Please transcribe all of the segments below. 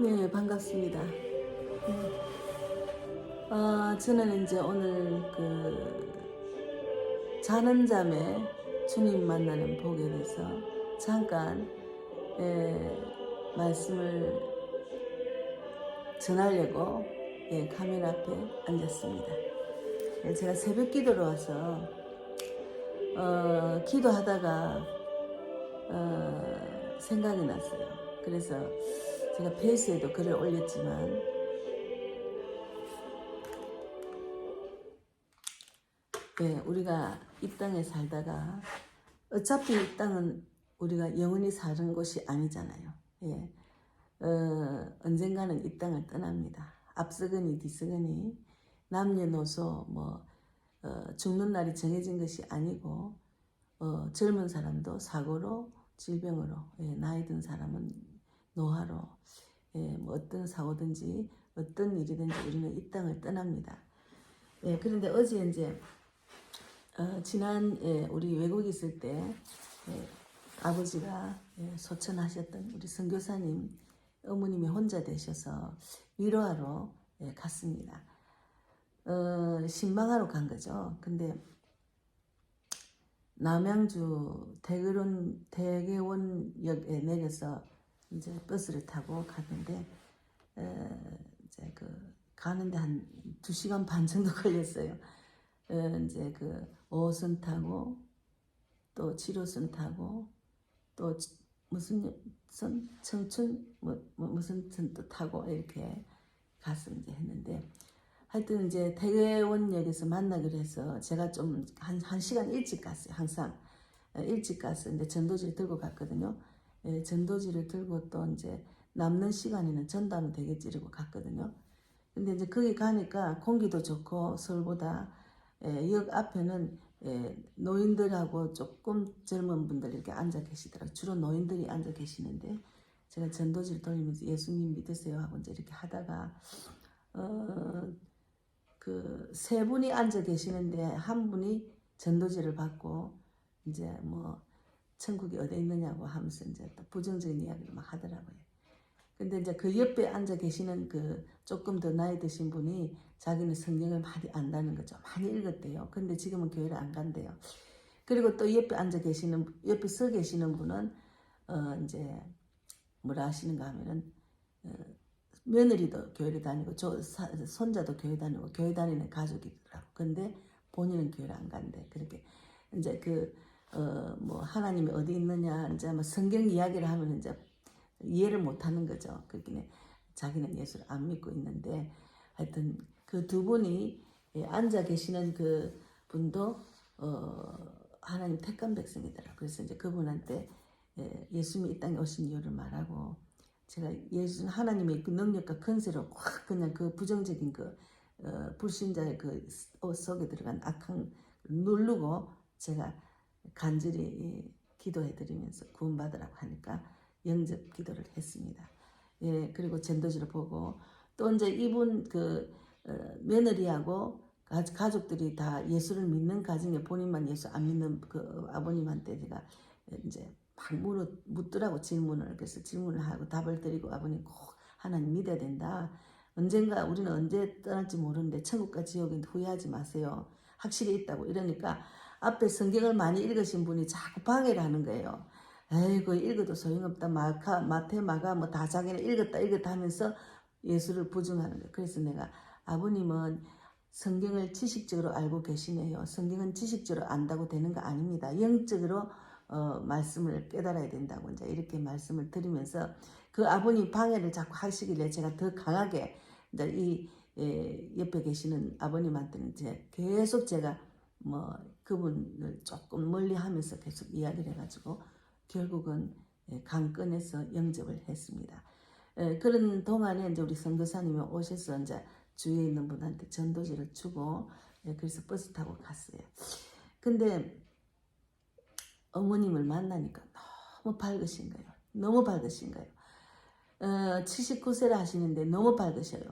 네, 반갑습니다. 네. 어, 저는 이제 오늘 그 자는 잠에 주님 만나는 복에 대해서 잠깐 예, 말씀을 전하려고 예, 카메라 앞에 앉았습니다. 예, 제가 새벽 기도로 와서 어, 기도하다가 어, 생각이 났어요. 그래서 제가 페이스에도 글을 올렸지만 예, 우리가 이 땅에 살다가 어차피 이 땅은 우리가 영원히 사는 곳이 아니잖아요. 예. 어, 언젠가는 이 땅을 떠납니다. 앞서거니 뒤서거니 남녀노소 뭐 어, 죽는 날이 정해진 것이 아니고 어, 젊은 사람도 사고로 질병으로 예, 나이 든 사람은 노화로 예, 뭐 어떤 사고든지 어떤 일이든지 우리는 이 땅을 떠납니다. 예, 그런데 어제 이제 어, 지난 예, 우리 외국 있을 때 예, 아버지가 예, 소천하셨던 우리 선교사님 어머님이 혼자 되셔서 위로하러 예, 갔습니다. 어, 신방하러 간 거죠. 근데 남양주 대개원 대개원역에 내려서 이제 버스를 타고 갔는데 에, 이제 그 가는데 한두 시간 반 정도 걸렸어요. 에, 이제 그 5호선 타고 또 7호선 타고 또 지- 무슨 선 청춘 뭐, 뭐 무슨 선또 타고 이렇게 가서 이제 했는데 하여튼 이제 대개원역에서 만나기로 해서 제가 좀한한 시간 일찍 갔어요. 항상 에, 일찍 이제 전도지를 들고 갔거든요. 예, 전도지를 들고 또 이제 남는 시간에는 전담이 되겠지 이러고 갔거든요. 근데 이제 거기 가니까 공기도 좋고 서울보다 예, 역 앞에는 예, 노인들하고 조금 젊은 분들 이렇게 앉아 계시더라고요. 주로 노인들이 앉아 계시는데 제가 전도지를 돌리면서 예수님 믿으세요 하고 이제 이렇게 하다가 어, 그 세 분이 앉아 계시는데 한 분이 전도지를 받고 이제 뭐 천국이 어디 있느냐고 하면서 이제 또 부정적인 이야기를 막 하더라고요. 근데 이제 그 옆에 앉아 계시는 그 조금 더 나이 드신 분이 자기는 성경을 많이 안다는 거죠. 많이 읽었대요. 근데 지금은 교회를 안 간대요. 그리고 또 옆에 앉아 계시는 옆에 서 계시는 분은 어 이제 뭐라 하시는가 하면은 어, 며느리도 교회를 다니고 저 사- 손자도 교회 다니고 교회 다니는 가족이더라고. 근데 본인은 교회를 안 간대. 그렇게 이제 그 어 뭐 하나님이 어디 있느냐 이제 뭐 성경 이야기를 하면 이제 이해를 못 하는 거죠. 그렇게 자기는 예수를 안 믿고 있는데 하여튼 그 두 분이 예, 앉아 계시는 그 분도 어 하나님 택한 백성이더라. 그래서 이제 그분한테 예, 예수님이 이 땅에 오신 이유를 말하고 제가 예수 하나님의 그 능력과 근세로 확 그냥 그 부정적인 그 어, 불신자의 그 어, 속에 들어간 악한 누르고 제가 간절히 예, 기도해드리면서 구원받으라고 하니까 영접 기도를 했습니다. 예, 그리고 전도지를 보고 또 이제 이분 그 어, 며느리하고 가- 가족들이 다 예수를 믿는 가정에 본인만 예수 안 믿는 그 아버님한테 제가 이제 막 물어, 묻더라고 질문을 그래서 질문을 하고 답을 드리고 아버님 꼭 하나님 믿어야 된다. 언젠가 우리는 언제 떠날지 모르는데 천국과 지옥은 후회하지 마세요. 확실히 있다고 이러니까 앞에 성경을 많이 읽으신 분이 자꾸 방해를 하는 거예요. 에이고 읽어도 소용없다. 마카, 마태, 마가 뭐 다 자기는 읽었다 읽었다 하면서 예수를 부정하는 거예요. 그래서 내가 아버님은 성경을 지식적으로 알고 계시네요. 성경은 지식적으로 안다고 되는 거 아닙니다. 영적으로 어, 말씀을 깨달아야 된다고 이제 이렇게 말씀을 드리면서 그 아버님 방해를 자꾸 하시길래 제가 더 강하게 이제 이 예, 옆에 계시는 아버님한테는 이제 계속 제가 뭐 그분을 조금 멀리 하면서 계속 이야기를 해가지고 결국은 예, 강권에서 영접을 했습니다. 예, 그런 동안에 이제 우리 선교사님이 오셔서 이제 주위에 있는 분한테 전도지를 주고 예, 그래서 버스 타고 갔어요. 근데 어머님을 만나니까 너무 밝으신 거예요. 너무 밝으신 거예요. 어, 79세라 하시는데 너무 밝으셔요.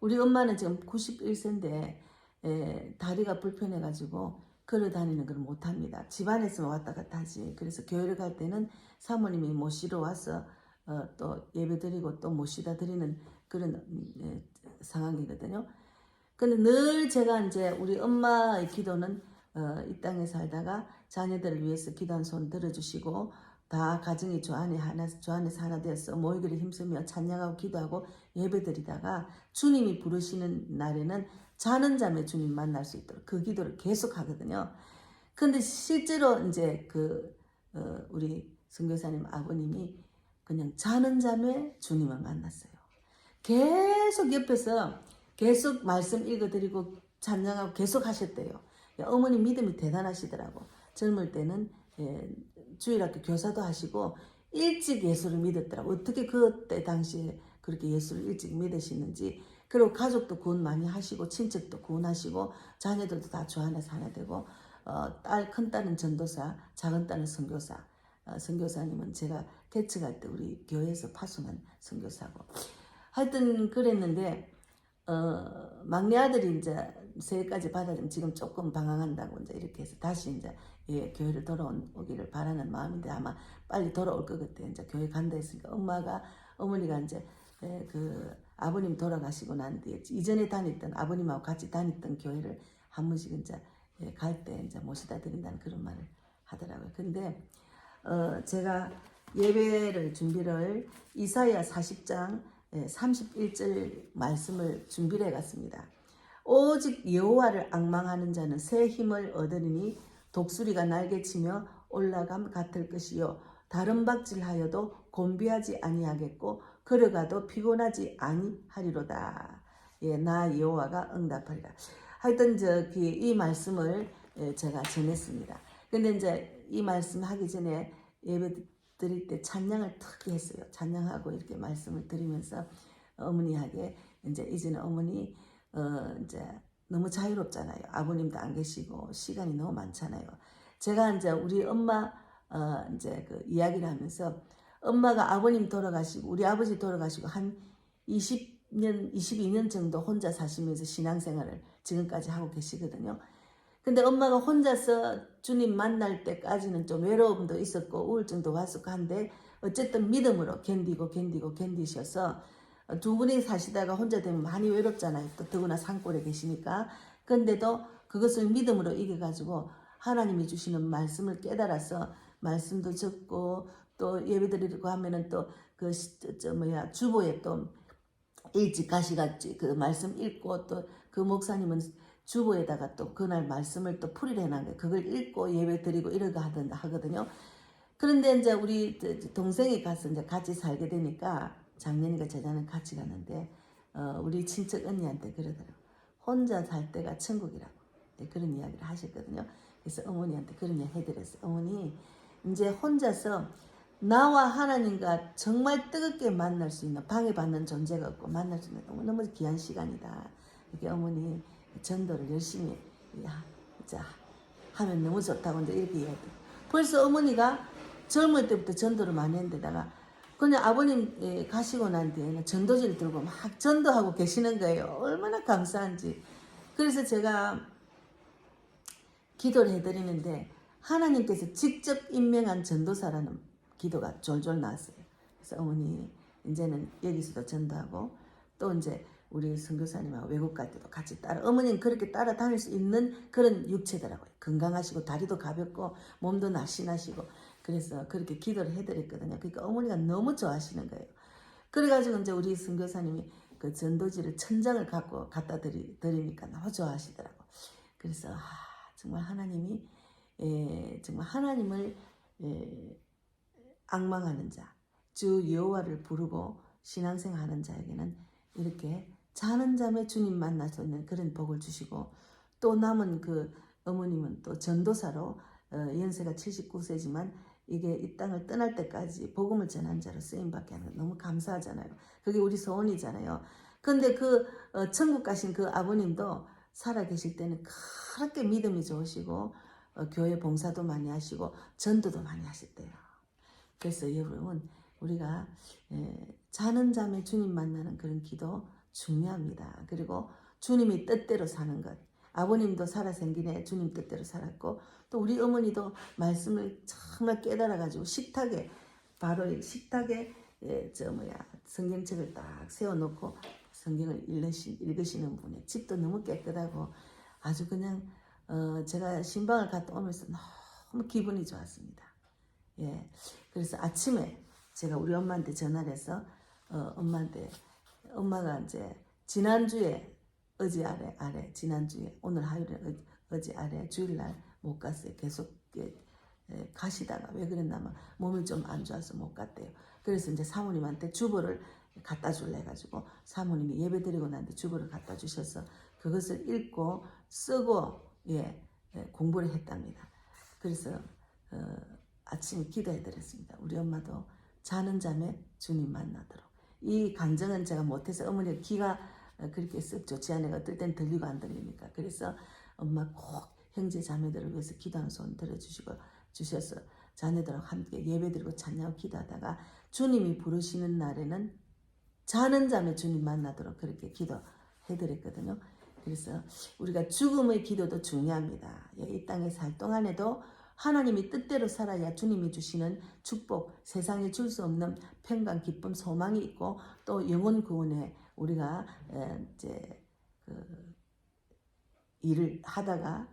우리 엄마는 지금 91세인데 에, 다리가 불편해가지고 걸어 다니는 걸 못합니다. 집안에서 왔다 갔다 하지. 그래서 교회를 갈 때는 사모님이 모시러 와서 어, 또 예배 드리고 또 모시다 드리는 그런 음, 예, 상황이거든요. 근데 늘 제가 이제 우리 엄마의 기도는 어, 이 땅에 살다가 자녀들을 위해서 기도한 손 들어주시고 다 가정이 주 안에 하나 주 안에서 하나 되어서 모이기를 힘쓰며 찬양하고 기도하고 예배드리다가 주님이 부르시는 날에는 자는 잠에 주님 만날 수 있도록 그 기도를 계속 하거든요. 근데 실제로 이제 그 어, 우리 선교사님 아버님이 그냥 자는 잠에 주님을 만났어요. 계속 옆에서 계속 말씀 읽어드리고 찬양하고 계속 하셨대요. 야, 어머니 믿음이 대단하시더라고. 젊을 때는 예, 주일학교 교사도 하시고 일찍 예수를 믿었더라고. 어떻게 그때 당시에 그렇게 예수를 일찍 믿으시는지. 그리고 가족도 구원 많이 하시고 친척도 구원하시고 자녀들도 다 주 안에서 하나 되고 어, 딸, 큰 딸은 전도사, 작은 딸은 선교사. 어, 선교사님은 제가 개척할 때 우리 교회에서 파송한 선교사고. 하여튼 그랬는데 어, 막내 아들이 이제 새해까지 받아들면 지금 조금 방황한다고 이제 이렇게 해서 다시 이제 예, 교회를 돌아오기를 바라는 마음인데 아마 빨리 돌아올 것 같아. 이제 교회 간다 했으니까 엄마가 어머니가 이제 예, 그 아버님 돌아가시고 난 뒤에 이전에 다녔던 아버님하고 같이 다녔던 교회를 한 번씩 이제 예, 갈때 이제 모시다 드린다는 그런 말을 하더라고요. 근데 어, 제가 예배를 준비를 이사야 40장 31절 말씀을 준비를 해갔습니다. 오직 여호와를 악망하는 자는 새 힘을 얻으리니 독수리가 날개치며 올라감 같을 것이요 다른 박질하여도 곤비하지 아니하겠고 걸어가도 피곤하지 아니하리로다. 예, 나 여호와가 응답하리라. 하여튼 저기 이 말씀을 예, 제가 전했습니다. 근데 이제 이 말씀 하기 전에 예배 드릴 때 찬양을 특히 했어요. 찬양하고 이렇게 말씀을 드리면서 어머니에게 이제 이제는 어머니 어 이제 너무 자유롭잖아요. 아버님도 안 계시고 시간이 너무 많잖아요. 제가 이제 우리 엄마 어 이제 그 이야기를 하면서 엄마가 아버님 돌아가시고 우리 아버지 돌아가시고 한 20년 22년 정도 혼자 사시면서 신앙생활을 지금까지 하고 계시거든요. 근데 엄마가 혼자서 주님 만날 때까지는 좀 외로움도 있었고 우울증도 왔었고 한데 어쨌든 믿음으로 견디고 견디고 견디셔서 두 분이 사시다가 혼자 되면 많이 외롭잖아요. 또 더구나 산골에 계시니까. 근데도 그것을 믿음으로 이겨가지고 하나님이 주시는 말씀을 깨달아서 말씀도 적고 또 예배드리고 하면은 또그 저 뭐야 주보에 또 일찍 가시갔지 그 말씀 읽고 또 그 목사님은 주보에다가 또 그날 말씀을 또 풀이를 해놨는데 그걸 읽고 예배 드리고 이러고 하던 하거든요. 그런데 이제 우리 동생이 가서 이제 같이 살게 되니까 작년이가 재작년 같이 갔는데 어, 우리 친척 언니한테 그러더라고. 혼자 살 때가 천국이라고 네, 그런 이야기를 하셨거든요. 그래서 어머니한테 그런 이야기 해드렸어요. 어머니 이제 혼자서 나와 하나님과 정말 뜨겁게 만날 수 있는 방해받는 존재가 없고 만날 수 있는 너무 너무 귀한 시간이다. 이렇게 어머니 전도를 열심히 야, 자, 하면 너무 좋다고 이제 이렇게 이야기. 벌써 어머니가 젊을 때부터 전도를 많이 했는데다가 그냥 아버님 예, 가시고 난 뒤에는 전도지를 들고 막 전도하고 계시는 거예요. 얼마나 감사한지. 그래서 제가 기도를 해드리는데 하나님께서 직접 임명한 전도사라는 기도가 졸졸 나왔어요. 그래서 어머니 이제는 여기서도 전도하고 또 이제 우리 선교사님하고 외국 갈 때도 같이 따라 어머니는 그렇게 따라 다닐 수 있는 그런 육체더라고요. 건강하시고 다리도 가볍고 몸도 날씬하시고 그래서 그렇게 기도를 해드렸거든요. 그러니까 어머니가 너무 좋아하시는 거예요. 그래가지고 이제 우리 선교사님이 그 전도지를 천장을 갖고 갖다 드리, 드리니까 너무 좋아하시더라고. 그래서 아, 정말 하나님이 에, 정말 하나님을 에, 악망하는 자, 주 여호와를 부르고 신앙생활하는 자에게는 이렇게 자는 잠에 주님 수 있는 그런 복을 주시고 또 남은 그 어머님은 또 전도사로 어, 연세가 79세지만 이게 이 땅을 떠날 때까지 복음을 전한 자로 쓰임 받게 하는 거 너무 감사하잖아요. 그게 우리 소원이잖아요. 근데 그 어, 천국 가신 그 아버님도 살아 계실 때는 그렇게 믿음이 좋으시고 어, 교회 봉사도 많이 하시고 전도도 많이 하셨대요. 그래서 여러분 우리가 에, 자는 잠에 주님 만나는 그런 기도 중요합니다. 그리고 주님이 뜻대로 사는 것. 아버님도 살아 생기네 주님 뜻대로 살았고 또 우리 어머니도 말씀을 정말 깨달아 가지고 식탁에 바로 식탁에 예, 저 뭐야 성경책을 딱 세워놓고 성경을 읽으시, 읽으시 는 분이 집도 너무 깨끗하고 아주 그냥 어, 제가 신방을 갔다 오면서 너무 기분이 좋았습니다. 예, 그래서 아침에 제가 우리 엄마한테 전화를 해서 어, 엄마한테 엄마가 이제 지난주에 어제 아래 아래 지난주에 오늘 화요일에 어, 어제 아래 주일날 못 갔어요. 계속 예, 예, 가시다가 왜 그랬냐면 몸이 좀 안 좋아서 못 갔대요. 그래서 이제 사모님한테 주보를 갖다 줄래 해가지고 사모님이 예배 드리고 난 뒤 주보를 갖다 주셔서 그것을 읽고 쓰고 예, 예, 공부를 했답니다. 그래서 어, 아침에 기도해 드렸습니다. 우리 엄마도 자는 잠에 주님 만나도록. 이 간증은 제가 못해서 어머니가 귀가 어, 그렇게 썩 좋지 않아요. 어떨 땐 들리고 안 들리니까. 그래서 엄마 꼭 형제 자매들을 위해서 기도하는 손 들어주시고 주셔서 자녀들하고 함께 예배 드리고 찬양하고 기도하다가 주님이 부르시는 날에는 자는 잠에 주님 만나도록 그렇게 기도해드렸거든요. 그래서 우리가 죽음의 기도도 중요합니다. 예, 이 땅에 살 동안에도 하나님이 뜻대로 살아야 주님이 주시는 축복, 세상에 줄 수 없는 평강, 기쁨, 소망이 있고 또 영혼 구원에 우리가 에, 이제 그 일을 하다가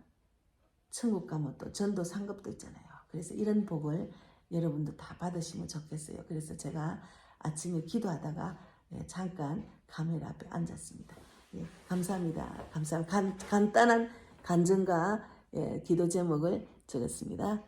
천국 가면 또 전도 상급도 있잖아요. 그래서 이런 복을 여러분도 다 받으시면 좋겠어요. 그래서 제가 아침에 기도하다가 예, 잠깐 카메라 앞에 앉았습니다. 예, 감사합니다. 감사합니다. 간, 간단한 간증과 예, 기도 제목을 적었습니다.